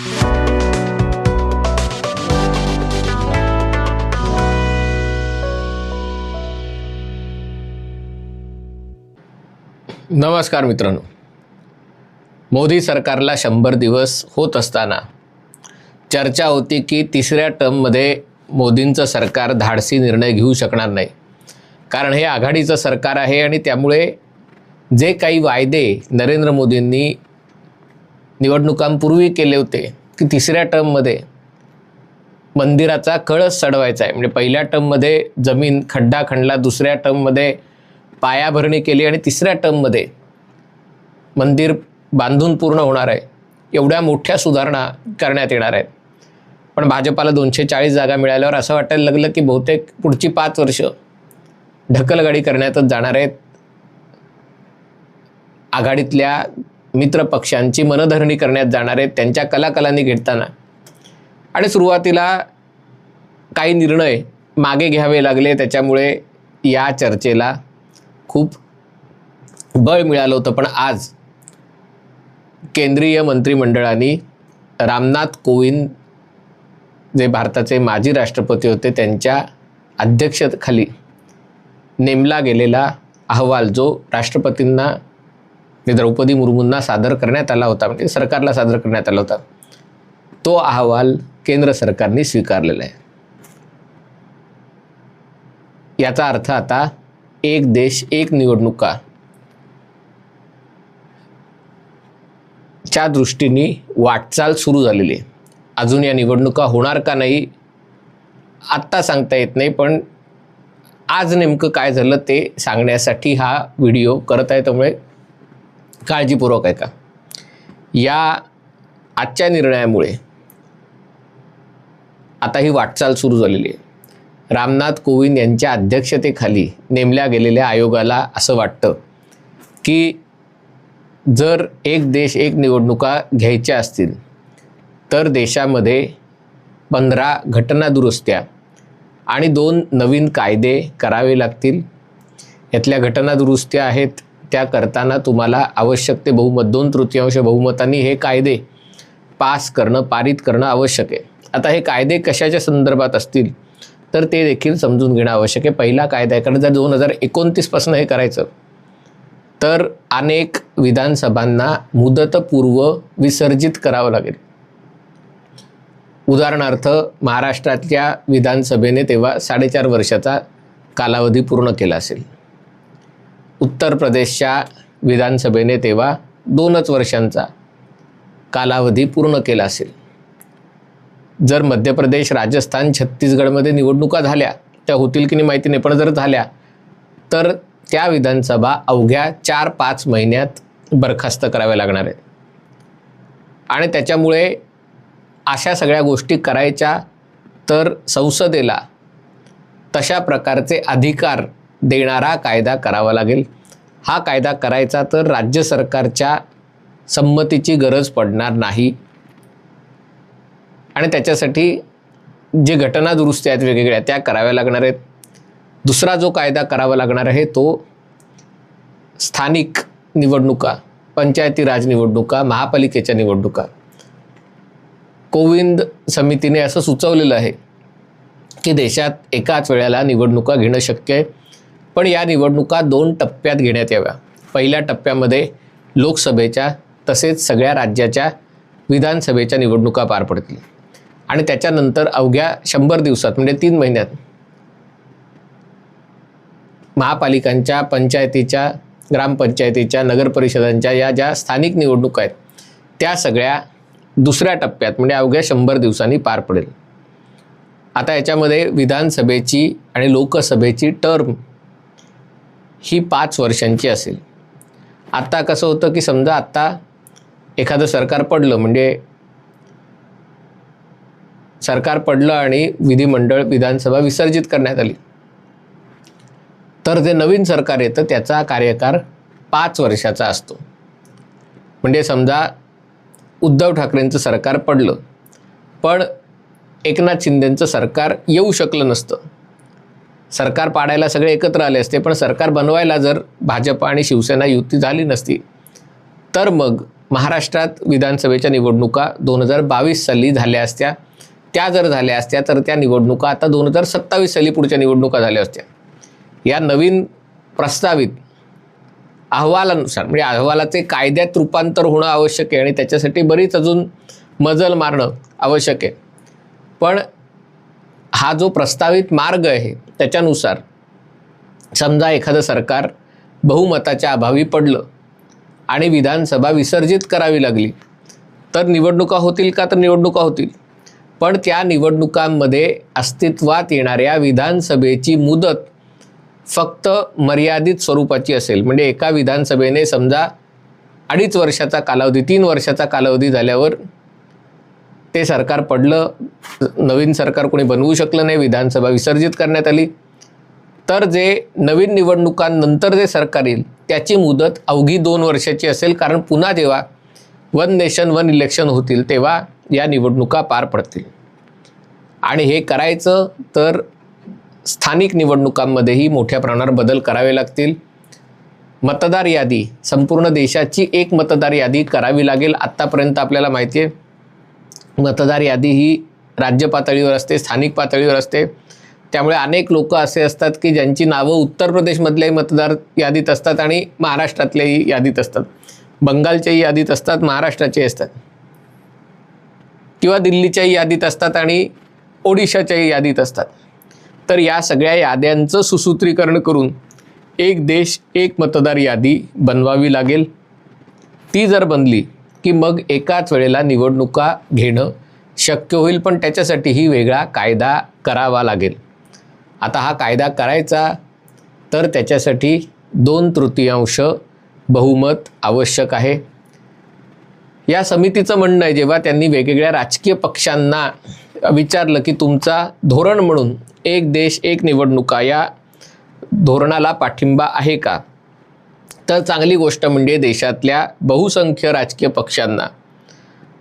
नमस्कार मित्रांनो. मोदी सरकारला शंभर दिवस होत असताना चर्चा होती की तिसऱ्या टर्ममध्ये मोदींचं सरकार धाडसी निर्णय घेऊ शकणार नाही. कारण हे आघाडीचं सरकार आहे आणि त्यामुळे जे काही वायदे नरेंद्र मोदींनी निवडणुकांपूर्वी केले होते की तिसऱ्या टर्ममध्ये मंदिराचा कळस चढवायचा आहे. म्हणजे पहिल्या टर्ममध्ये जमीन खड्डा खणला दुसऱ्या टर्ममध्ये पायाभरणी केली आणि तिसऱ्या टर्ममध्ये मंदिर बांधून पूर्ण होणार आहे. एवढ्या मोठ्या सुधारणा करण्यात येणार आहेत. पण भाजपाला दोनशे चाळीस जागा मिळाल्यावर असं वाटायला लागलं की बहुतेक पुढची पाच वर्ष ढकलगाडी करण्यातच जाणार आहेत. आघाडीतल्या मित्रपक्षांची मनधरणी करण्यात जाणारे त्यांच्या कलाकलांनी घेताना. आणि सुरुवातीला काही निर्णय मागे घ्यावे लागले त्याच्यामुळे या चर्चेला खूप बळ मिळालं होतं. पण आज केंद्रीय मंत्रिमंडळाने रामनाथ कोविंद जे भारताचे माजी राष्ट्रपती होते त्यांच्या अध्यक्षतेखाली नेमला गेलेला अहवाल जो राष्ट्रपतींना ते द्रौपदी मुर्मूंना सादर करण्यात आला होता म्हणजे सरकारला सादर करण्यात आला होता. तो अहवाल केंद्र सरकारने स्वीकारलेला आहे. याचा अर्थ आता एक देश एक निवडणुका च्या दृष्टीने वाटचाल सुरू झालेली आहे. अजून या निवडणुका होणार का नाही आत्ता सांगता येत नाही पण आज नेमकं काय झालं ते सांगण्यासाठी हा व्हिडिओ करत आहे त्यामुळे काळजीपूर्वक ऐका. या आजच्या निर्णयामुळे आता ही वाटचाल सुरू झालेली आहे. रामनाथ कोविंद यांच्या अध्यक्षतेखाली नेमल्या गेलेल्या आयोगाला असं वाटतं की जर एक देश एक निवडणुका घ्यायच्या असतील तर देशामध्ये पंधरा घटनादुरुस्त्या आणि दोन नवीन कायदे करावे लागतील. यातल्या घटनादुरुस्त्या आहेत त्या करताना तुम्हाला आवश्यक ते बहुमत दोन तृतीयांश बहुमतांनी हे कायदे पास करणं पारित करणं आवश्यक आहे. आता हे कायदे कशाच्या संदर्भात असतील तर ते देखील समजून घेणं आवश्यक आहे. पहिला कायदा आहे कारण जर दोन हजार एकोणतीसपासून हे करायचं तर अनेक विधानसभांना मुदतपूर्व विसर्जित करावं लागेल. उदाहरणार्थ महाराष्ट्रातल्या विधानसभेने तेव्हा साडेचार वर्षाचा कालावधी पूर्ण केला असेल. उत्तर प्रदेशच्या विधानसभेने तेव्हा दोनच वर्षांचा कालावधी पूर्ण केला असेल. जर मध्य प्रदेश राजस्थान छत्तीसगडमध्ये निवडणुका झाल्या त्या होतील की नाही माहिती नाही पण जर झाल्या तर त्या विधानसभा अवघ्या चार पाच महिन्यात बरखास्त कराव्या लागणार आहेत. आणि त्याच्यामुळे अशा सगळ्या गोष्टी करायच्या तर संसदेला तशा प्रकारचे अधिकार देणारा कायदा करावा लागेल. हा कायदा करायचा तर राज्य सरकारच्या संमतीची गरज पडणार नाही. आणि त्याच्यासाठी जे घटना दुरुस्ती आहेत वेगवेगळ्या त्या कराव्या लागणार आहेत. दुसरा जो कायदा करावा लागणार आहे तो स्थानिक निवडणुका पंचायती राज निवडणुका महापालिकेच्या निवडणुका. कोविंद समितीने असं सुचवलेलं आहे की देशात एकाच वेळेला निवडणुका घेणं शक्य आहे. पण या निवडणुका दोन टप्प्यात घेण्यात याव्या. पहिल्या टप्प्यामध्ये लोकसभेच्या तसेच सगळ्या राज्याच्या विधानसभेच्या निवडणुका पार पडतील. आणि त्याच्यानंतर अवघ्या शंभर दिवसात म्हणजे तीन महिन्यात महापालिकांच्या पंचायतीच्या ग्रामपंचायतीच्या नगरपरिषदांच्या या ज्या स्थानिक निवडणुका आहेत त्या सगळ्या दुसऱ्या टप्प्यात म्हणजे अवघ्या शंभर दिवसांनी पार पडेल. आता याच्यामध्ये विधानसभेची आणि लोकसभेची टर्म ही पाच वर्षांची असेल. आत्ता कसं होतं की समजा आत्ता एखादं सरकार पडलं म्हणजे सरकार पडलं आणि विधिमंडळ विधानसभा विसर्जित करण्यात आली. तर जे नवीन सरकार येतं त्याचा कार्यकाळ पाच वर्षाचा असतो. म्हणजे समजा उद्धव ठाकरेंचं सरकार पडलं पण एकनाथ शिंदेंचं सरकार येऊ शकलं नसतं. सरकार पाडायला सगळे एकत्र आले असते पण सरकार बनवायला जर भाजप आणि शिवसेना युती झाली नसती तर मग महाराष्ट्रात विधानसभेच्या निवडणुका दोन हजार बावीस साली झाल्या असत्या. त्या जर झाल्या असत्या तर त्या निवडणुका आता दोन हजार सत्तावीस साली पुढच्या निवडणुका झाल्या असत्या. या नवीन प्रस्तावित अहवालानुसार म्हणजे अहवालाचे कायद्यात रूपांतर होणं आवश्यक आहे आणि त्याच्यासाठी बरीच अजून मजल मारणं आवश्यक आहे. पण हा जो प्रस्तावित मार्ग आहे त्याच्यानुसार समजा एखादं सरकार बहुमताच्या अभावी पडलं आणि विधानसभा विसर्जित करावी लागली तर निवडणुका होतील का? तर निवडणुका होतील. पण त्या निवडणुकांमध्ये अस्तित्वात येणाऱ्या विधानसभेची मुदत फक्त मर्यादित स्वरूपाची असेल. म्हणजे एका विधानसभेने समजा अडीच वर्षाचा कालावधी तीन वर्षाचा कालावधी झाल्यावर ते सरकार पडलं नवीन सरकार कोणी बनवू शकलं नाही विधानसभा विसर्जित करण्यात आली. तर जे नवीन निवडणुकांनंतर जे सरकार येईल त्याची मुदत अवघी दोन वर्षाची असेल. कारण पुन्हा जेव्हा वन नेशन वन इलेक्शन होतील तेव्हा या निवडणुका पार पडतील. आणि हे करायचं तर स्थानिक निवडणुकांमध्येही मोठ्या प्रमाणावर बदल करावे लागतील. मतदार यादी संपूर्ण देशाची एक मतदार यादी करावी लागेल आत्तापर्यंत आपल्याला माहिती आहे. मतदार यादी ही राज्य पातळीवर असते स्थानिक पातळीवर असते. त्यामुळे अनेक लोक असे असतात की ज्यांची नावं उत्तर प्रदेशमधल्याही मतदार यादीत असतात आणि महाराष्ट्रातल्याही यादीत असतात. बंगालच्याही यादीत असतात महाराष्ट्राच्याही असतात. किंवा दिल्लीच्याही यादीत असतात आणि ओडिशाच्याही यादीत असतात. तर या सगळ्या याद्यांचं सुसूत्रीकरण करून एक देश एक मतदार यादी बनवावी लागेल. ती जर बनली की मग एकाच वेळेला निवडणुका घेणं शक्य होईल पण त्याच्यासाठीही वेगळा कायदा करावा लागेल. आता हा कायदा करायचा तर त्याच्यासाठी दोन तृतीयांश बहुमत आवश्यक आहे. या समितीचं म्हणणं आहे जेव्हा त्यांनी वेगवेगळ्या राजकीय पक्षांना विचारलं की तुमचा धोरण म्हणून एक देश एक निवडणुका या धोरणाला पाठिंबा आहे का? तर चांगली गोष्ट म्हणजे देशातल्या बहुसंख्य राजकीय पक्षांना.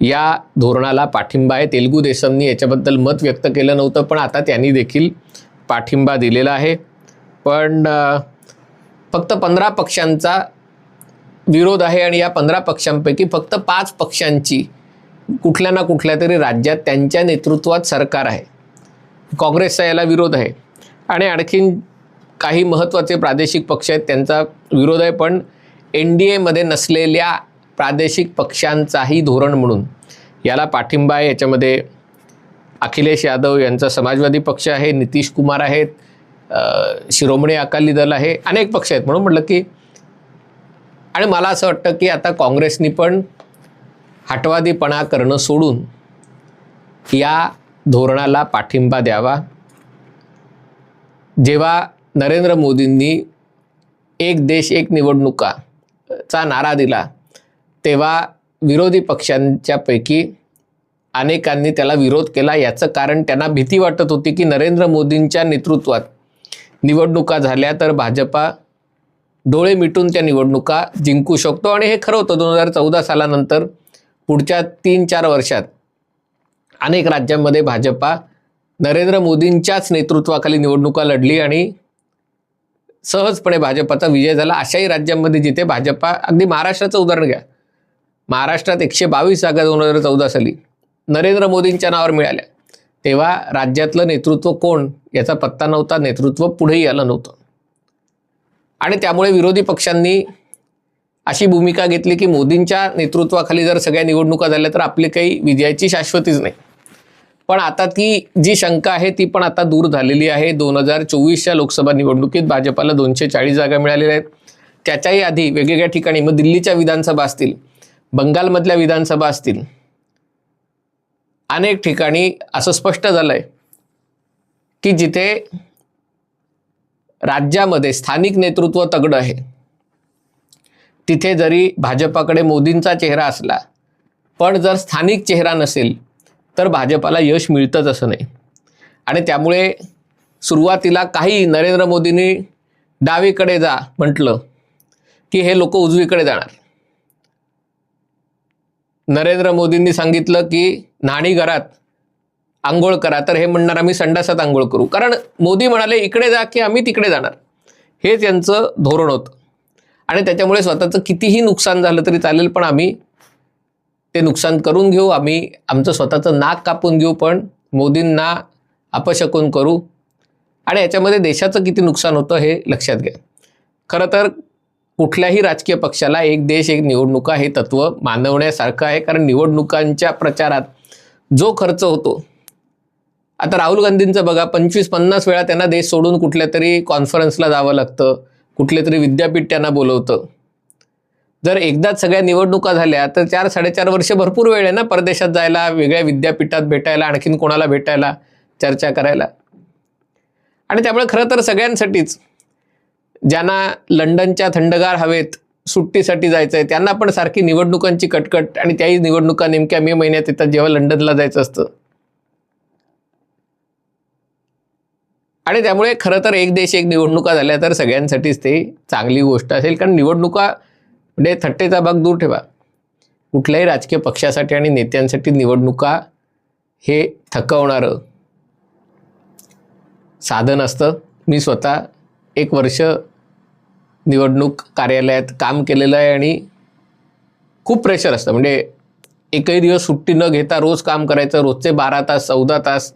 या धोरणाला पाठिंबा आहे. तेलुगू देसमनी याच्याबद्दल मत व्यक्त केलं नव्हतं पण आता त्यांनी देखील पाठिंबा दिलेला आहे. पण फक्त पंधरा पक्षांचा विरोध आहे आणि या पंधरा पक्षांपैकी फक्त पाच पक्षांची कुठल्या ना कुठल्या तरी राज्यात त्यांच्या नेतृत्वात सरकार आहे. काँग्रेसचा याला विरोध आहे. आणि आणखीन काही महत्त्वाचे प्रादेशिक पक्ष आहेत त्यांचा विरोध आहे पण एन डी एमध्ये नसलेल्या प्रादेशिक पक्षांचाही धोरण म्हणून याला पाठिंबा आहे. याच्यामध्ये अखिलेश यादव यांचा समाजवादी पक्ष आहे नितीश कुमार आहेत शिरोमणी अकाली दल आहे अनेक पक्ष आहेत. म्हणून म्हटलं की आणि मला असं वाटतं की आता काँग्रेसनी पण हटवादीपणा करणं सोडून या धोरणाला पाठिंबा द्यावा. जेव्हा नरेंद्र मोदींनी एक देश एक निवडणुका चा नारा दिला तेव्हा विरोधी पक्षांच्या पैकी अनेकांनी त्याला विरोध केला. याचं कारण त्यांना भीती वाटत होती की नरेंद्र मोदींच्या नेतृत्वात निवडणुका झाल्या तर भाजपा डोळे मिटून त्या निवडणुका जिंकू शकतो. आणि हे खरं होतं दोन हजार चौदा सालानंतर पुढच्या तीन चार वर्षात अनेक राज्यांमध्ये भाजपा नरेंद्र मोदींच्याच नेतृत्वाखाली निवडणुका लढली आणि सहजपणे भाजपाचा विजय झाला. अशाही राज्यांमध्ये जिथे भाजपा अगदी महाराष्ट्राचं उदाहरण घ्या. महाराष्ट्रात एकशे बावीस जागा दोन हजार चौदा साली नरेंद्र मोदींच्या नावावर मिळाल्या. तेव्हा राज्यातलं नेतृत्व कोण? याचा पत्ता नव्हता नेतृत्व पुढेही आलं नव्हतं. आणि त्यामुळे विरोधी पक्षांनी अशी भूमिका घेतली की मोदींच्या नेतृत्वाखाली जर सगळ्या निवडणुका झाल्या तर आपली काही विजयाची शाश्वतीच नाही. पण आता ती जी शंका आहे ती पण आता दूर झालेली आहे. दोन हजार चोवीसच्या लोकसभा निवडणुकीत भाजपाला दोनशे चाळीस जागा मिळालेल्या आहेत. त्याच्याही आधी वेगवेगळ्या ठिकाणी मग दिल्लीच्या विधानसभा असतील बंगालमधल्या विधानसभा असतील अनेक ठिकाणी असं स्पष्ट झालं आहे की जिथे राज्यामध्ये स्थानिक नेतृत्व तगडं आहे तिथे जरी भाजपाकडे मोदींचा चेहरा असला पण जर स्थानिक चेहरा नसेल तर भाजपाला यश मिळतंच असं नाही. आणि त्यामुळे सुरुवातीला काही नरेंद्र मोदींनी डावीकडे जा म्हटलं की हे लोक उजवीकडे जाणार. नरेंद्र मोदींनी सांगितलं की नाणी घरात आंघोळ करा तर हे म्हणणार आम्ही संडासात आंघोळ करू. कारण मोदी म्हणाले इकडे जा की आम्ही तिकडे जाणार. हे त्यांचं धोरण होतं. आणि त्याच्यामुळे स्वतःचं कितीही नुकसान झालं तरी चालेल पण आम्ही ते नुकसान करून घेऊ. आम्ही आमचं स्वतःचं नाक कापून घेऊ पण मोदींना अपशकून करू. आणि याच्यामध्ये देशाचं किती नुकसान होतं हे लक्षात घ्या. खरं तर कुठल्याही राजकीय पक्षाला एक देश एक निवडणुका हे तत्व मानवण्यासारखं आहे. कारण निवडणुकांच्या प्रचारात जो खर्च होतो आता राहुल गांधींचं बघा पंचवीस पन्नास वेळा त्यांना देश सोडून कुठल्या तरी कॉन्फरन्सला जावं लागतं कुठले तरी विद्यापीठ त्यांना बोलवतं. जर एकदाच सगळ्या निवडणुका झाल्या तर चार साडेचार वर्ष भरपूर वेळ आहे ना परदेशात जायला वेगळ्या विद्यापीठात भेटायला आणखीन कोणाला भेटायला चर्चा करायला? आणि त्यामुळे खरं तर सगळ्यांसाठीच ज्यांना लंडनच्या थंडगार हवेत सुट्टीसाठी जायचं आहे त्यांना पण सारखी निवडणुकांची कटकट आणि त्याही निवडणुका नेमक्या मे महिन्यात येतात जेव्हा लंडनला जायचं असतं. आणि त्यामुळे खरं तर एक देश एक निवडणुका झाल्या तर सगळ्यांसाठीच ते चांगली गोष्ट असेल कारण निवडणुका म्हणजे थट्टेचा भाग दूर ठेवा. कुठल्याही राजकीय पक्षासाठी आणि नेत्यांसाठी निवडणुका हे थकवणारं साधन असतं. मी स्वतः एक वर्ष निवडणूक कार्यालयात काम केलेलं आहे आणि खूप प्रेशर असतं. म्हणजे एकही दिवस सुट्टी न घेता रोज काम करायचं रोजचे बारा तास चौदा तास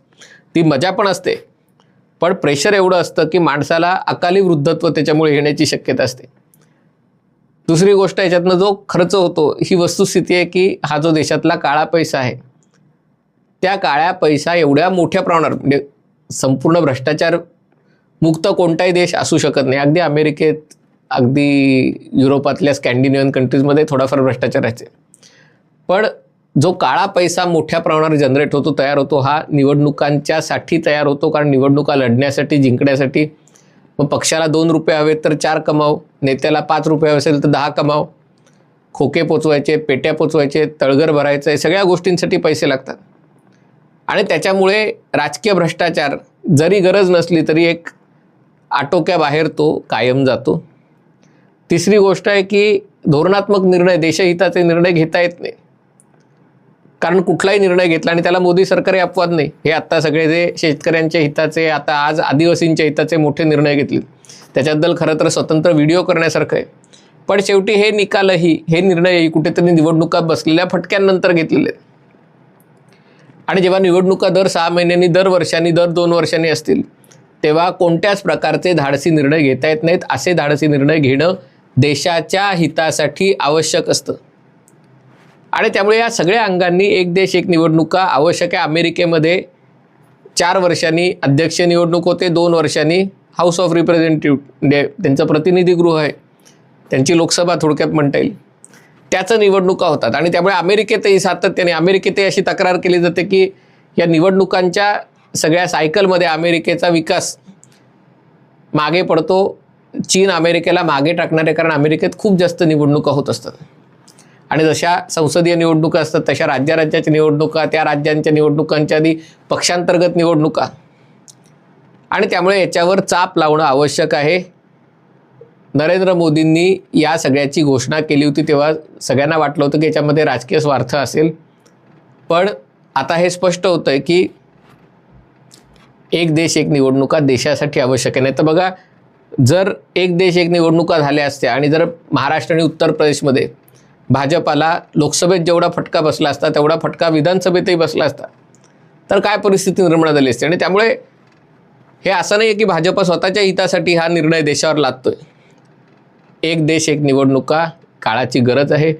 ती मजा पण असते. पण प्रेशर एवढं असतं की माणसाला अकाली वृद्धत्व त्याच्यामुळे येण्याची शक्यता असते. दुसरी गोष्ट याच्यातनं जो खर्च होतो ही वस्तुस्थिती आहे की हा जो देशातला काळा पैसा आहे त्या काळ्या पैसा एवढ्या मोठ्या प्रमाणावर म्हणजे संपूर्ण भ्रष्टाचार मुक्त कोणताही देश असू शकत नाही. अगदी अमेरिकेत अगदी युरोपातल्या स्कॅन्डिनेव्हन कंट्रीजमध्ये थोडाफार भ्रष्टाचार आहे पण जो काळा पैसा मोठ्या प्रमाणावर जनरेट होतो तयार होतो हा निवडणुकांच्यासाठी तयार होतो कारण निवडणुका लढण्यासाठी जिंकण्यासाठी मग पक्षाला दोन रुपये हवेत तर चार कमाव नेत्याला पाच रुपये हवे असेल तर दहा कमाव. खोके पोचवायचे पेट्या पोचवायचे तळघर भरायचं आहे सगळ्या गोष्टींसाठी पैसे लागतात. आणि त्याच्यामुळे राजकीय भ्रष्टाचार जरी गरज नसली तरी एक आटोक्याबाहेर तो कायम जातो. तिसरी गोष्ट आहे की धोरणात्मक निर्णय देशहिताचे निर्णय घेता येत नाही. कारण कुठलाही निर्णय घेतला आणि त्याला मोदी सरकारही अपवाद नाही. हे आत्ता सगळे जे शेतकऱ्यांच्या हिताचे आता आज आदिवासींच्या हिताचे मोठे निर्णय घेतले. त्याच्याबद्दल खरं तर स्वतंत्र व्हिडिओ करण्यासारखं आहे. पण शेवटी हे निकालही हे निर्णयही कुठेतरी निवडणुका बसलेल्या फटक्यांनंतर घेतलेले आहेत. आणि जेव्हा निवडणुका दर सहा महिन्यांनी दर वर्षांनी दर दोन वर्षांनी असतील तेव्हा कोणत्याच प्रकारचे धाडसी निर्णय घेता येत नाहीत. असे धाडसी निर्णय घेणं देशाच्या हितासाठी आवश्यक असतं. आणि त्यामुळे या सगळ्या अंगांनी एक देश एक निवडणुका आवश्यक आहे. अमेरिकेमध्ये चार वर्षांनी अध्यक्ष निवडणूक होते. दोन वर्षांनी हाऊस ऑफ रिप्रेझेंटेटिव्ह डे त्यांचं प्रतिनिधीगृह आहे. त्यांची लोकसभा थोडक्यात म्हणता येईल. त्याचं निवडणुका होतात? आणि त्यामुळे अमेरिकेतही सातत्याने अमेरिकेतही अशी तक्रार केली जाते की या निवडणुकांच्या सगळ्या सायकलमध्ये अमेरिकेचा विकास मागे पडतो. चीन अमेरिकेला मागे टाकणारे कारण अमेरिकेत खूप जास्त निवडणुका होत असतात. आणि जशा संसदीय निवडणुका असतात तशा राज्याच्या निवडणुका त्या राज्यांच्या निवडणुकांच्या आधी पक्षांतर्गत निवडणुका. आणि त्यामुळे याच्यावर चाप लावणं आवश्यक आहे. नरेंद्र मोदींनी या सगळ्याची घोषणा केली होती तेव्हा सगळ्यांना वाटलं होतं की याच्यामध्ये राजकीय स्वार्थ असेल. पण आता हे स्पष्ट होतं आहे की एक देश एक निवडणुका देशासाठी आवश्यक आहे. नाही तर बघा जर एक देश एक निवडणुका झाल्या असत्या आणि जर महाराष्ट्र आणि उत्तर प्रदेशमध्ये भाजपाला लोकसभेत जेवढा फटका बसला असता तेवढा फटका विधानसभेतही बसला असता. तर काय परिस्थिती निर्माण झाली असते? आणि त्यामुळे हे असं नाही आहे की भाजप स्वतःच्या हितासाठी हा निर्णय देशावर लादतोय. एक देश एक निवडणुका काळाची गरज आहे.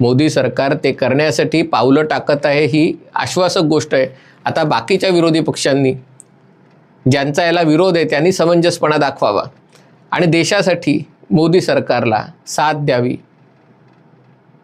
मोदी सरकार ते करण्यासाठी पावलं टाकत आहे ही आश्वासक गोष्ट आहे. आता बाकीच्या विरोधी पक्षांनी ज्यांचा याला विरोध आहे त्यांनी समंजसपणा दाखवावा. आणि देशासाठी मोदी सरकारला साथ द्यावी.